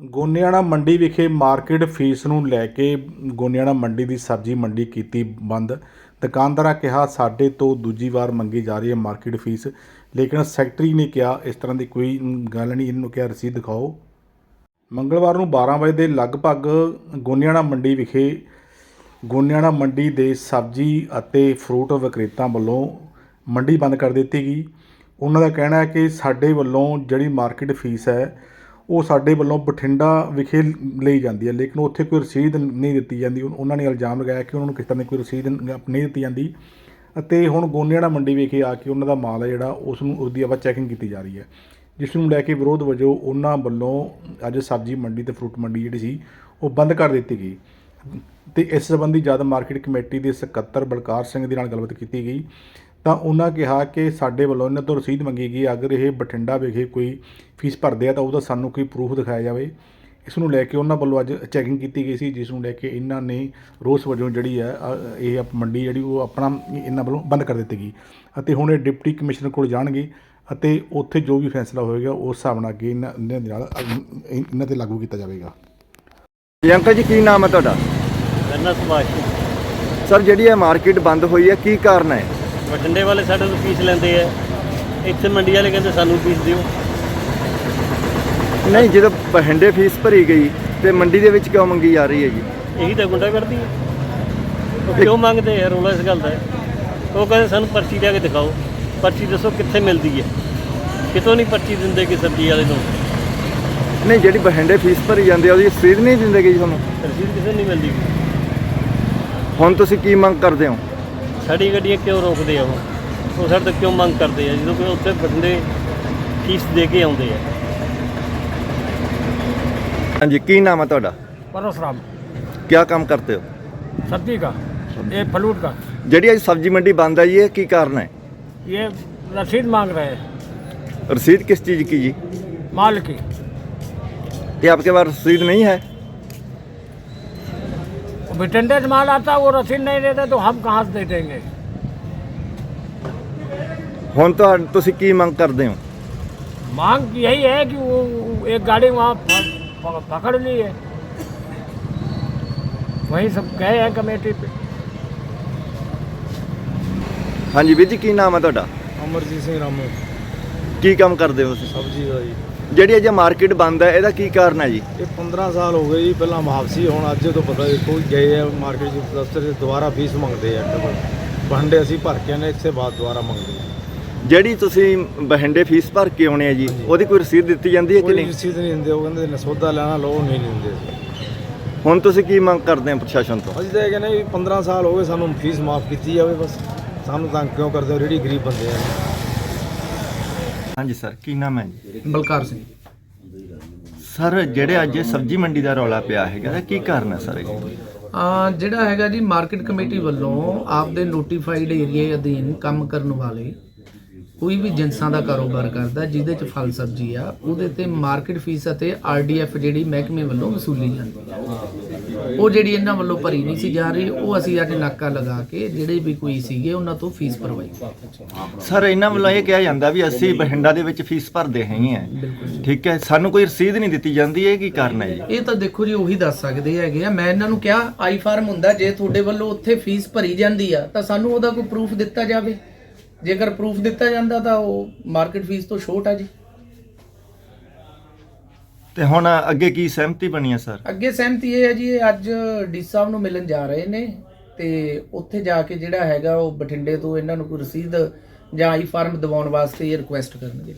ਗੋਨਿਆਣਾ ਮੰਡੀ ਵਿਖੇ market fees ਨੂੰ ਲੈ ਕੇ ਗੋਨਿਆਣਾ ਮੰਡੀ ਦੀ ਸਬਜ਼ੀ ਮੰਡੀ ਕੀਤੀ ਬੰਦ। ਦੁਕਾਨਦਾਰਾਂ ਕਿਹਾ, ਸਾਡੇ ਤੋਂ ਦੂਜੀ ਵਾਰ ਮੰਗੀ ਜਾ ਰਹੀ ਹੈ ਮਾਰਕੀਟ ਫੀਸ, ਲੇਕਿਨ ਸੈਕਟਰੀ ਨੇ ਕਿਹਾ, ਇਸ ਤਰ੍ਹਾਂ ਦੀ ਕੋਈ ਗੱਲ ਨਹੀਂ, ਇਹਨੂੰ ਕਿਹਾ, ਰਸੀਦ ਦਿਖਾਓ। ਮੰਗਲਵਾਰ ਨੂੰ 12 ਵਜੇ ਦੇ ਲਗਭਗ ਗੋਨਿਆਣਾ ਮੰਡੀ ਵਿਖੇ ਗੋਨਿਆਣਾ ਮੰਡੀ ਦੇ ਸਬਜ਼ੀ ਅਤੇ ਫਰੂਟ ਵਿਕਰੇਤਾ ਵੱਲੋਂ ਮੰਡੀ ਬੰਦ ਕਰ ਦਿੱਤੀ ਗਈ। ਉਹਨਾਂ ਦਾ ਕਹਿਣਾ ਹੈ ਕਿ ਸਾਡੇ ਵੱਲੋਂ ਜਿਹੜੀ ਮਾਰਕੀਟ ਫੀਸ ਹੈ ਉਹ ਸਾਡੇ ਵੱਲੋਂ ਬਠਿੰਡਾ ਵਿਖੇ ਲਈ ਜਾਂਦੀ ਹੈ, ਲੇਕਿਨ ਉੱਥੇ ਕੋਈ ਰਸੀਦ ਨਹੀਂ ਦਿੱਤੀ ਜਾਂਦੀ। ਉਹਨਾਂ ਨੇ ਇਲਜ਼ਾਮ ਲਗਾਇਆ ਕਿ ਉਹਨਾਂ ਨੂੰ ਕਿਸੇ ਤਰ੍ਹਾਂ ਦੀ ਕੋਈ ਰਸੀਦ ਨਹੀਂ ਦਿੱਤੀ ਜਾਂਦੀ। ਅਤੇ ਹੁਣ ਗੋਨਿਆਣਾ ਮੰਡੀ ਵਿਖੇ ਆ ਕੇ ਉਹਨਾਂ ਦਾ ਮਾਲ ਹੈ ਜਿਹੜਾ ਉਸ ਨੂੰ ਉਸਦੀ ਆਪਾਂ ਚੈਕਿੰਗ ਕੀਤੀ ਜਾ ਰਹੀ ਹੈ। ਜਿਸ ਨੂੰ ਲੈ ਕੇ ਵਿਰੋਧ ਵਜੋਂ ਉਹਨਾਂ ਵੱਲੋਂ ਅੱਜ ਸਬਜ਼ੀ ਮੰਡੀ ਤੇ ਫਰੂਟ ਮੰਡੀ ਜਿਹੜੀ ਸੀ, ਉਹ ਬੰਦ ਕਰ ਦਿੱਤੀ ਗਈ। ਤੇ ਇਸ ਸੰਬੰਧੀ ਜਦ ਮਾਰਕੀਟ ਕਮੇਟੀ ਦੇ ਸਕੱਤਰ ਬਲਕਾਰ ਸਿੰਘ ਦੇ ਨਾਲ ਗੱਲਬਾਤ ਕੀਤੀ ਗਈ ਤਾਂ ਉਹਨਾਂ ਕਿਹਾ ਕਿ ਸਾਡੇ ਵੱਲੋਂ ਇਹਨਾਂ ਤੋਂ ਰਸੀਦ ਮੰਗੀ ਗਈ। ਅਗਰ ਇਹ ਬਠਿੰਡਾ ਵਿਖੇ ਕੋਈ ਫੀਸ ਭਰਦੇ ਆ ਤਾਂ ਉਹਦਾ ਸਾਨੂੰ ਕੋਈ ਪ੍ਰੂਫ ਦਿਖਾਇਆ ਜਾਵੇ। ਇਸ ਨੂੰ ਲੈ ਕੇ ਉਹਨਾਂ ਵੱਲੋਂ ਅੱਜ ਚੈਕਿੰਗ ਕੀਤੀ ਗਈ ਸੀ ਜਿਸ ਨੂੰ ਲੈ ਕੇ ਇਹਨਾਂ ਨੇ ਰੋਸ ਵਜੋਂ ਜਿਹੜੀ ਹੈ ਇਹ ਆਪ- ਮੰਡੀ ਜਿਹੜੀ ਉਹ ਆਪਣਾ ਇਹਨਾਂ ਵੱਲੋਂ ਬੰਦ ਕਰ ਦਿੱਤੀ ਗਈ ਅਤੇ ਹੁਣ ਇਹ ਡਿਪਟੀ ਕਮਿਸ਼ਨਰ ਕੋਲ ਜਾਣਗੇ ਅਤੇ ਉੱਥੇ ਜੋ ਵੀ ਫੈਸਲਾ ਹੋਏਗਾ ਉਸ ਹਿਸਾਬ ਨਾਲ ਅੱਗੇ ਇਹਨਾਂ ਇਹਨਾਂ ਦੇ ਨਾਲ ਇਹਨਾਂ ਤੇ ਲਾਗੂ ਕੀਤਾ ਜਾਵੇਗਾ। ਜੀ ਅੰਕਲ ਜੀ ਕੀ ਨਾਮ ਹੈ ਤੁਹਾਡਾ? ਗੰਨਾ ਸੁਭਾਸ਼ ਸਰ ਜਿਹੜੀ ਇਹ ਮਾਰਕੀਟ ਬੰਦ ਹੋਈ ਹੈ ਕੀ ਕਾਰਨ ਹੈ? ਬਠਿੰਡੇ ਵਾਲੇ ਸਾਡੇ ਤੋਂ ਫੀਸ ਲੈਂਦੇ ਆ। ਇੱਥੇ ਮੰਡੀ ਵਾਲੇ ਕਹਿੰਦੇ ਸਾਨੂੰ ਫੀਸ ਦਿਓ। ਨਹੀਂ ਜਦੋਂ ਬਹਿੰਡੇ ਫੀਸ ਭਰੀ ਗਈ ਤੇ ਮੰਡੀ ਦੇ ਵਿੱਚ ਕਿਉਂ ਮੰਗੀ ਜਾ ਰਹੀ ਹੈ ਜੀ? ਇਹੀ ਤਾਂ ਗੁੰਡਾ ਕਰਦੀ ਹੈ। ਉਹ ਕਿਉਂ ਮੰਗਦੇ ਆ? ਰੋਲਾ ਇਸ ਗੱਲ ਦਾ ਹੈ। ਉਹ ਕਹਿੰਦੇ ਸਾਨੂੰ ਪਰਚੀ ਲਿਆ ਕੇ ਦਿਖਾਓ। ਪਰਚੀ ਦੱਸੋ ਕਿੱਥੇ ਮਿਲਦੀ ਹੈ। ਕਿਤੋਂ ਨਹੀਂ ਪਰਚੀ ਦਿੰਦੇ ਕਿ ਸਬਜ਼ੀ ਵਾਲੇ ਨੂੰ ਨਹੀਂ ਜਿਹੜੀ ਬਹਿੰਡੇ ਫੀਸ ਭਰੀ ਜਾਂਦੀ ਹੈ ਉਹਦੀ ਰਸੀਦ ਨਹੀਂ ਦਿੰਦੇ ਗਈ ਤੁਹਾਨੂੰ? ਰਸੀਦ ਕਿਸੇ ਨੂੰ ਨਹੀਂ ਮਿਲਦੀ। ਹੁਣ ਤੁਸੀਂ ਕੀ ਮੰਗ ਕਰਦੇ ਹੋ? ਸਾਡੀ ਗੱਡੀਆਂ ਕਿਉਂ ਰੋਕਦੇ ਆ ਉਹ ਉਹ ਸਾਡੇ ਤੋਂ ਕਿਉਂ ਮੰਗ ਕਰਦੇ ਆ ਜਦੋਂ ਕਿ ਉੱਥੇ ਬਠਿੰਡੇ ਫੀਸ ਦੇ ਕੇ ਆਉਂਦੇ ਆ ਹਾਂਜੀ ਕੀ ਨਾਮ ਹੈ ਤੁਹਾਡਾ परशुराम ਕੀ ਕੰਮ ਕਰਤੇ ਹੋ सब्जी का ये फलूट का ਜਿਹੜੀ ਅੱਜ ਸਬਜ਼ੀ ਮੰਡੀ ਬੰਦ ਹੈ ਜੀ ਇਹ ਕੀ ਕਾਰਨ ਹੈ ये रसीद मांग रहे हैं रसीद किस चीज़ की जी माल की ये आपके पास रसीद नहीं है बिटेंडेड माल आता है वो रसीद नहीं देते तो हम कहाँ से दे देंगे ਹੁਣ ਤੁਹਾ ਤੁਸੀਂ ਕੀ ਮੰਗ ਕਰਦੇ ਹੋ मांग यही है कि वो एक गाड़ी वहाँ प- प- पकड़ ली है वही सब गए हैं कमेटी पे ਹਾਂਜੀ ਵੀਰ ਜੀ ਕੀ ਨਾਮ ਹੈ ਤੁਹਾਡਾ ਅਮਰਜੀਤ ਸਿੰਘ ਰਾਮੂ ਕੀ ਕੰਮ ਕਰਦੇ ਹੋ ਤੁਸੀਂ ਸਬਜ਼ੀ ਦਾ ਜੀ ਜਿਹੜੀ ਅੱਜ ਮਾਰਕੀਟ ਬੰਦ ਹੈ ਇਹਦਾ ਕੀ ਕਾਰਨ ਹੈ ਜੀ? ਇਹ 15 ਸਾਲ ਹੋ ਗਏ ਜੀ ਪਹਿਲਾਂ ਮੁਹਾਵਸੀ ਹੁਣ ਅੱਜ ਤੋਂ ਪਤਾ ਕੋਈ ਗਏ ਆ ਮਾਰਕੀਟ ਚ ਦਫ਼ਤਰ ਚ ਦੁਬਾਰਾ ਫੀਸ ਮੰਗਦੇ ਆ ਡਬਲ ਭਾਂਡੇ ਅਸੀਂ ਭਰ ਕੇ ਆਨੇ ਇੱਥੇ ਬਾਅਦ ਦੁਬਾਰਾ ਮੰਗਦੇ ਆ। ਜਿਹੜੀ ਤੁਸੀਂ ਬਹਿੰਡੇ ਫੀਸ ਭਰ ਕੇ ਆਉਣੇ ਆ ਜੀ ਉਹਦੀ ਕੋਈ ਰਸੀਦ ਦਿੱਤੀ ਜਾਂਦੀ ਹੈ ਕਿ ਕੋਈ ਨਹੀਂ? ਰਸੀਦ ਨਹੀਂ ਦਿੰਦੇ ਉਹ ਕਹਿੰਦੇ ਨੇ ਸੌਦਾ ਲੈਣਾ ਲਓ ਨਹੀਂ ਦਿੰਦੇ। ਹੁਣ ਤੁਸੀਂ ਕੀ ਮੰਗ ਕਰਦੇ ਹੋ ਪ੍ਰਸ਼ਾਸਨ ਤੋਂ? ਅਸੀਂ ਤਾਂ ਇਹ ਕਹਿੰਦੇ ਵੀ 15 ਸਾਲ ਹੋ ਗਏ ਸਾਨੂੰ ਫੀਸ ਮਾਫ ਕੀਤੀ ਜਾਵੇ ਬਸ। ਸਾਨੂੰ ਤੰਗ ਕਿਉਂ ਕਰਦੇ ਹੋ? ਜਿਹੜੀ ਗਰੀਬ ਬੰਦੇ ਆ। ਹਾਂਜੀ ਸਰ ਕੀ ਨਾਮ ਹੈ ਜੀ? ਬਲਕਾਰ ਸਿੰਘ। ਸਰ ਜਿਹੜੇ ਅੱਜ ਇਹ ਸਬਜ਼ੀ ਮੰਡੀ ਦਾ ਰੌਲਾ ਪਿਆ ਹੈਗਾ ਇਹਦਾ ਕੀ ਕਾਰਨ ਹੈ ਸਰ ਇਹ? ਆ ਜਿਹੜਾ ਹੈਗਾ ਜੀ ਮਾਰਕੀਟ ਕਮੇਟੀ ਵੱਲੋਂ ਆਪਦੇ ਨੋਟੀਫਾਈਡ ਏਰੀਏ ਅਧੀਨ ਕੰਮ ਕਰਨ ਵਾਲੇ ਕੋਈ ਵੀ ਜਿੰਸਾਂ ਦਾ ਕਾਰੋਬਾਰ ਕਰਦਾ ਜਿਹਦੇ ਚ ਫਲ ਸਬਜ਼ੀ ਆ ਉਹਦੇ ਤੇ ਮਾਰਕੀਟ ਫੀਸ ਅਤੇ ਆਰਡੀਐਫ ਜਿਹੜੀ ਮਹਿਕਮੇ ਵੱਲੋਂ ਵਸੂਲੀ ਜਾਂਦੀ ਹੈ ਉਹ ਜਿਹੜੀ ਇਹਨਾਂ ਵੱਲੋਂ ਭਰੀ ਨਹੀਂ ਸੀ ਜਾ ਰਹੀ ਉਹ ਅਸੀਂ ਅੱਜ ਨਾਕਾ ਲਗਾ ਕੇ ਜਿਹੜੇ ਵੀ ਕੋਈ ਸੀਗੇ ਉਹਨਾਂ ਤੋਂ ਫੀਸ ਭਰਵਾਈ। ਸਰ ਇਹਨਾਂ ਵੱਲੋਂ ਇਹ ਕਿਹਾ ਜਾਂਦਾ ਵੀ ਅਸੀਂ ਬਹਿੰਡਾ ਦੇ ਵਿੱਚ ਫੀਸ ਭਰਦੇ ਹੈਗੇ ਆ ਠੀਕ ਹੈ ਸਾਨੂੰ ਕੋਈ ਰਸੀਦ ਨਹੀਂ ਦਿੱਤੀ ਜਾਂਦੀ ਇਹ ਕੀ ਕਾਰਨ ਹੈ ਜੀ? ਇਹ ਤਾਂ ਦੇਖੋ ਜੀ ਉਹੀ ਦੱਸ ਸਕਦੇ ਹੈਗੇ ਆ। ਮੈਂ ਇਹਨਾਂ ਨੂੰ ਕਿਹਾ ਆਈ ਫਾਰਮ ਹੁੰਦਾ ਜੇ ਤੁਹਾਡੇ ਵੱਲੋਂ ਉੱਥੇ ਫੀਸ ਭਰੀ ਜਾਂਦੀ ਆ ਤਾਂ ਸਾਨੂੰ ਉਹਦਾ ਕੋਈ ਪ੍ਰੂਫ ਦਿੱਤਾ ਜਾਵੇ। ਜੇਕਰ ਪ੍ਰੂਫ ਦਿੱਤਾ ਜਾਂਦਾ ਤਾਂ ਉਹ ਮਾਰਕੀਟ ਫੀਸ ਤੋਂ ਛੋਟ ਆ ਜੀ। ਤੇ ਹੁਣ ਅੱਗੇ ਕੀ ਸਹਿਮਤੀ ਬਣੀ ਹੈ, ਸਰ? ਅੱਗੇ ਸਹਿਮਤੀ ਇਹ ਹੈ ਜੀ, ਇਹ ਅੱਜ ਡੀ ਸਾਹਿਬ ਨੂੰ ਮਿਲਣ ਜਾ ਰਹੇ ਨੇ ਤੇ ਉੱਥੇ ਜਾ ਕੇ ਜਿਹੜਾ ਹੈਗਾ ਉਹ ਬਠਿੰਡੇ ਤੋਂ ਇਹਨਾਂ ਨੂੰ ਕੋਈ ਰਸੀਦ ਜਾਂ ਆਈ ਫਾਰਮ ਦਿਵਾਉਣ ਵਾਸਤੇ ਇਹ ਰਿਕੁਐਸਟ ਕਰਨਗੇ।